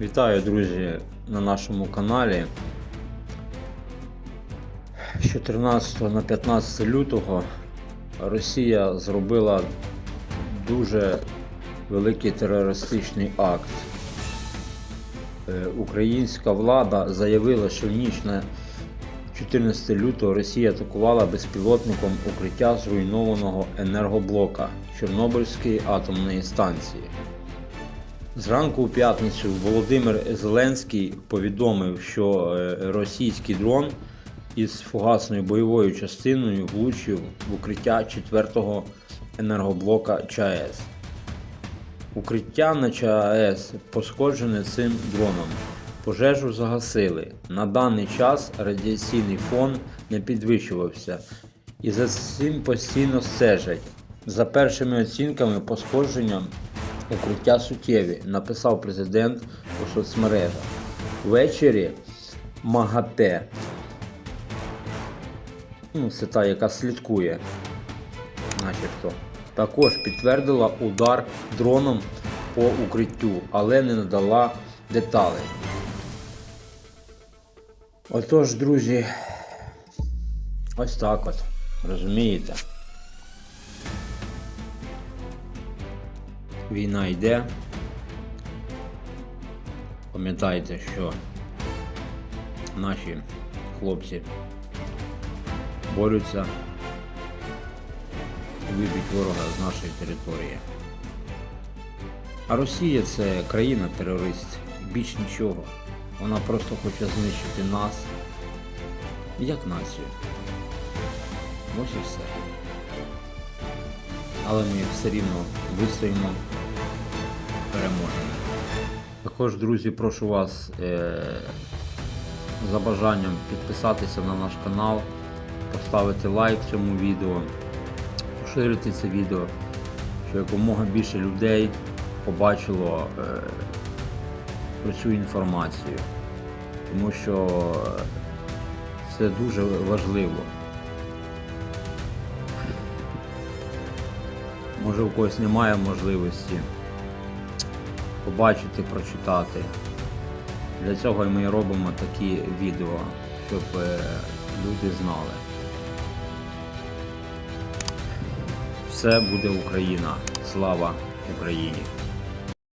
Вітаю, друзі, на нашому каналі. З 14 на 15 лютого Росія зробила дуже великий терористичний акт. Е, Українська влада заявила, що в ніч на 14 лютого Росія атакувала безпілотником укриття зруйнованого енергоблока Чорнобильської атомної станції. Зранку у п'ятницю Володимир Зеленський повідомив, що е, російський дрон із фугасною бойовою частиною влучив в укриття 4-го енергоблока ЧАЕС. Укриття на ЧАЕС пошкоджене цим дроном. Пожежу загасили. На даний час радіаційний фон не підвищувався і за цим постійно стежать. За першими оцінками пошкодження укриття суттєві, написав президент у соцмережах. Ввечері МАГАТЕ, ну, це та, яка слідкує, начебто, також підтвердила удар дроном по укриттю, але не надала деталей. Отож, друзі, ось так от, розумієте? Війна йде. Пам'ятайте, що наші хлопці борються і виб'ють ворога з нашої території. А Росія це країна-терорист, більш нічого. Вона просто хоче знищити нас як націю. Ось і все. Але ми все рівно вистоїмо, переможемо. Також, друзі, прошу вас е- за бажанням підписатися на наш канал, поставити лайк цьому відео, поширити це відео, щоб якомога більше людей побачило е- про цю інформацію. Тому що це дуже важливо. Може у когось немає можливості побачити, прочитати. Для цього ми робимо такі відео, щоб е, люди знали. Все буде Україна. Слава Україні!